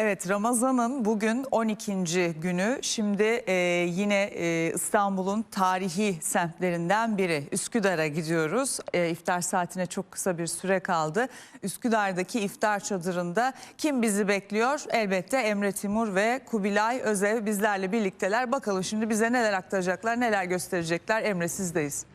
Evet Ramazan'ın bugün 12. günü. Şimdi e, yine e, İstanbul'un tarihi semtlerinden biri Üsküdar'a gidiyoruz. E, iftar saatine çok kısa bir süre kaldı. Üsküdar'daki iftar çadırında kim bizi bekliyor? Elbette Emre Timur ve Kubilay Özev bizlerle birlikteler. Bakalım şimdi bize neler aktaracaklar, neler gösterecekler. Emre sizdeyiz.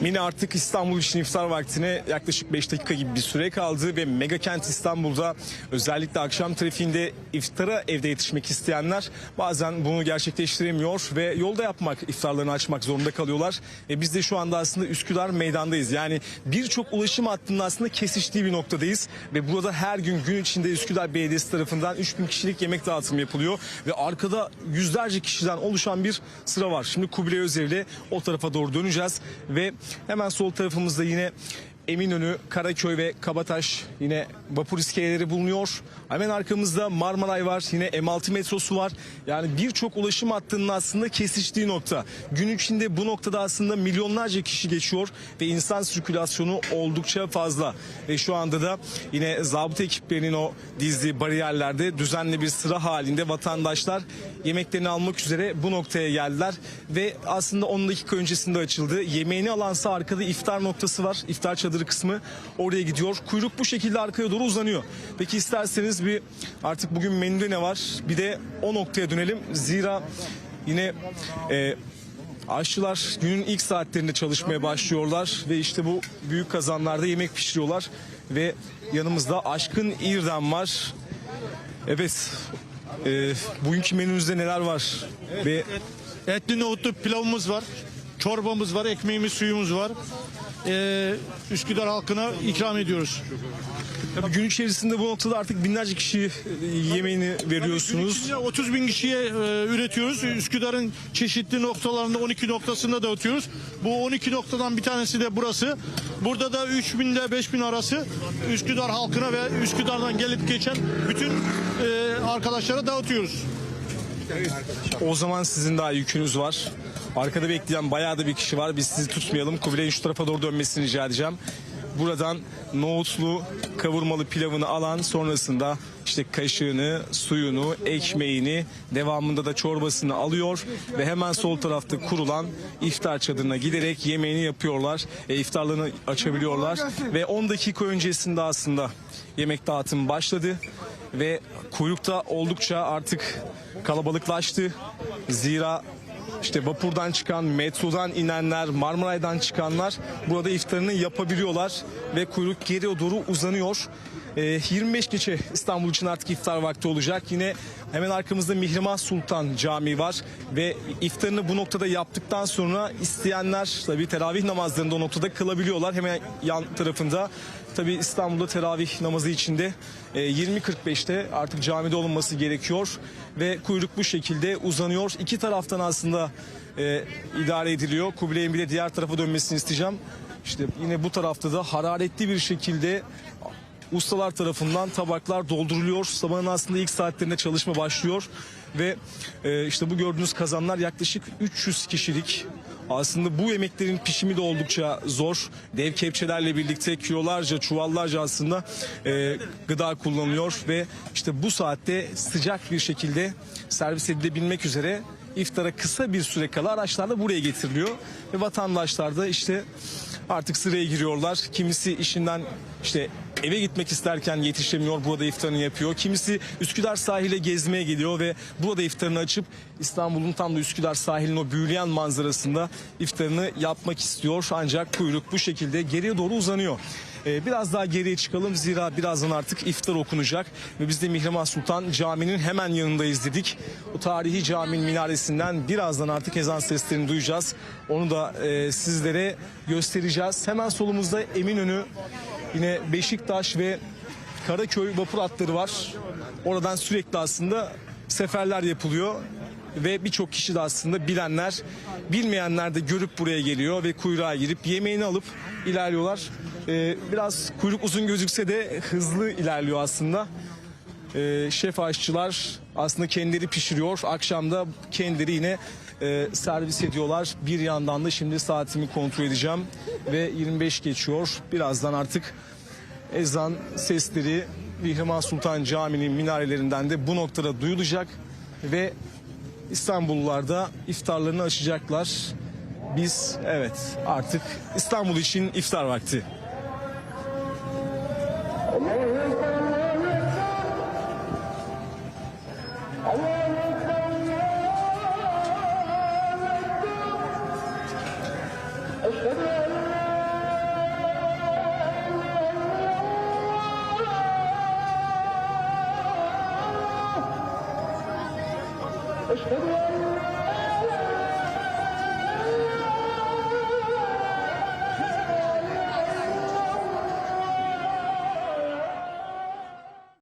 Mine artık İstanbul için iftar vaktine yaklaşık 5 dakika gibi bir süre kaldı ve mega kent İstanbul'da özellikle akşam trafiğinde iftara evde yetişmek isteyenler bazen bunu gerçekleştiremiyor ve yolda yapmak iftarlarını açmak zorunda kalıyorlar. Ve biz de şu anda aslında Üsküdar meydandayız. Yani birçok ulaşım hattının aslında kesiştiği bir noktadayız ve burada her gün gün içinde Üsküdar Belediyesi tarafından 3000 kişilik yemek dağıtımı yapılıyor ve arkada yüzlerce kişiden oluşan bir sıra var. Şimdi Kubilay Özev'le o tarafa doğru döneceğiz ve hemen sol tarafımızda yine Eminönü, Karaköy ve Kabataş yine vapur iskeleleri bulunuyor. Hemen arkamızda Marmaray var, yine M6 metrosu var. Yani birçok ulaşım hattının aslında kesiştiği nokta. Gün içinde bu noktada aslında milyonlarca kişi geçiyor ve insan sirkülasyonu oldukça fazla. Ve şu anda da yine zabıta ekiplerinin o dizdiği bariyerlerde düzenli bir sıra halinde vatandaşlar yemeklerini almak üzere bu noktaya geldiler. Ve aslında 10 dakika öncesinde açıldı. Yemeğini alansa arkada iftar noktası var. İftar çadırı kısmı oraya gidiyor. Kuyruk bu şekilde arkaya doğru uzanıyor. Peki isterseniz bir artık bugün menüde ne var? Bir de o noktaya dönelim. Zira yine e, aşçılar günün ilk saatlerinde çalışmaya başlıyorlar ve işte bu büyük kazanlarda yemek pişiriyorlar ve yanımızda Aşkın İrdem var. Evet. E, bugünkü menümüzde neler var? Ve Etli nohutlu pilavımız var. Çorbamız var, ekmeğimiz, suyumuz var. Ee, Üsküdar halkına ikram ediyoruz. tabii gün içerisinde bu noktada artık binlerce kişi e, yemeğini veriyorsunuz. İçinde 30 bin kişiye e, üretiyoruz. Üsküdar'ın çeşitli noktalarında 12 noktasında dağıtıyoruz. Bu 12 noktadan bir tanesi de burası. Burada da 3 bin ile 5 bin arası Üsküdar halkına ve Üsküdar'dan gelip geçen bütün e, arkadaşlara dağıtıyoruz. O zaman sizin daha yükünüz var. Arkada bekleyen bayağı da bir kişi var. Biz sizi tutmayalım. Kubilay'ın şu tarafa doğru dönmesini rica edeceğim. Buradan nohutlu kavurmalı pilavını alan sonrasında işte kaşığını, suyunu, ekmeğini, devamında da çorbasını alıyor ve hemen sol tarafta kurulan iftar çadırına giderek yemeğini yapıyorlar. E, iftarlarını açabiliyorlar ve 10 dakika öncesinde aslında yemek dağıtımı başladı ve kuyrukta oldukça artık kalabalıklaştı. Zira işte vapurdan çıkan, metrodan inenler, Marmaray'dan çıkanlar burada iftarını yapabiliyorlar ve kuyruk geriye doğru uzanıyor. Ee, 25 geçe İstanbul için artık iftar vakti olacak. Yine hemen arkamızda Mihrimah Sultan Camii var ve iftarını bu noktada yaptıktan sonra isteyenler tabii teravih namazlarını da o noktada kılabiliyorlar. Hemen yan tarafında tabii İstanbul'da teravih namazı içinde e, 20.45'te artık camide olunması gerekiyor ve kuyruk bu şekilde uzanıyor. İki taraftan aslında e, idare ediliyor. Kubilay'ın bir de diğer tarafa dönmesini isteyeceğim. İşte yine bu tarafta da hararetli bir şekilde ustalar tarafından tabaklar dolduruluyor. Sabahın aslında ilk saatlerinde çalışma başlıyor ve e, işte bu gördüğünüz kazanlar yaklaşık 300 kişilik. Aslında bu yemeklerin pişimi de oldukça zor. Dev kepçelerle birlikte kilolarca, çuvallarca aslında e, gıda kullanılıyor ve işte bu saatte sıcak bir şekilde servis edilebilmek üzere iftara kısa bir süre kala araçlarla buraya getiriliyor ve vatandaşlar da işte artık sıraya giriyorlar. Kimisi işinden işte eve gitmek isterken yetişemiyor burada iftarını yapıyor. Kimisi Üsküdar sahile gezmeye geliyor ve burada iftarını açıp İstanbul'un tam da Üsküdar sahilinin o büyüleyen manzarasında iftarını yapmak istiyor. Ancak kuyruk bu şekilde geriye doğru uzanıyor. Ee, biraz daha geriye çıkalım zira birazdan artık iftar okunacak ve biz de Mihrimah Sultan Camii'nin hemen yanındayız dedik. O tarihi caminin minaresinden birazdan artık ezan seslerini duyacağız. Onu da e, sizlere göstereceğiz. Hemen solumuzda Eminönü yine Beşiktaş ve Karaköy vapur hatları var. Oradan sürekli aslında seferler yapılıyor ve birçok kişi de aslında bilenler, bilmeyenler de görüp buraya geliyor ve kuyruğa girip yemeğini alıp ilerliyorlar. Ee, biraz kuyruk uzun gözükse de hızlı ilerliyor aslında. Ee, şef aşçılar aslında kendileri pişiriyor. Akşamda kendileri yine e, servis ediyorlar. Bir yandan da şimdi saatimi kontrol edeceğim ve 25 geçiyor. Birazdan artık ezan sesleri Mihrimah Sultan Camii'nin minarelerinden de bu noktada duyulacak ve İstanbullular da iftarlarını açacaklar. Biz evet artık İstanbul için iftar vakti. أشهد أن لا